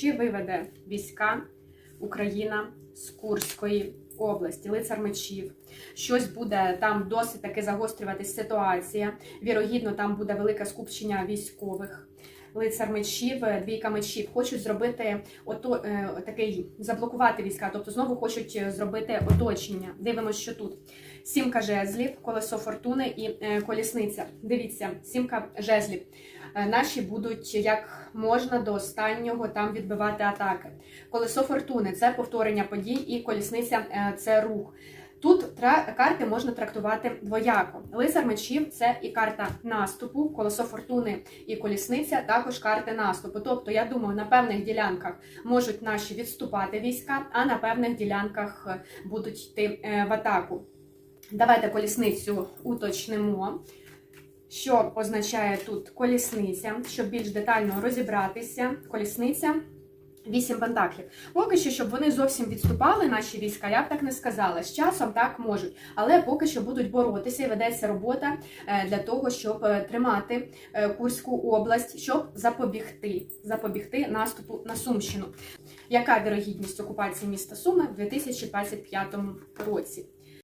чи виведе війська Україна з Курської області, лицар мечів. Щось буде там досить таки загострюватись ситуація. Вірогідно, там буде велике скупчення військових. Лицар мечів, е, двійка мечів хочуть зробити ото е, такий заблокувати війська, тобто знову хочуть е, зробити оточення. Дивимося, що тут сімка жезлів, колесо фортуни і колісниця. Дивіться, сімка жезлів. Наші будуть як можна до останнього там відбивати атаки. Колесо фортуни це повторення подій, і колісниця це рух. Тут карти можна трактувати двояко. Лицар мечів це і карта наступу, колесо фортуни і колісниця також карти наступу. Тобто, я думаю, на певних ділянках можуть наші відступати війська, а на певних ділянках е, будуть йти е, в атаку. Давайте колісницю уточнимо. Що означає тут колісниця, щоб більш детально розібратися. Колісниця вісім пентаклів. Поки що, щоб вони зовсім відступали, наші війська, я б так не сказала. З часом так можуть, але поки що будуть боротися і ведеться робота е, для того, щоб е, тримати е, Курську область, щоб запобігти, запобігти наступу на Сумщину. Яка вірогідність окупації міста Суми в 2025 році?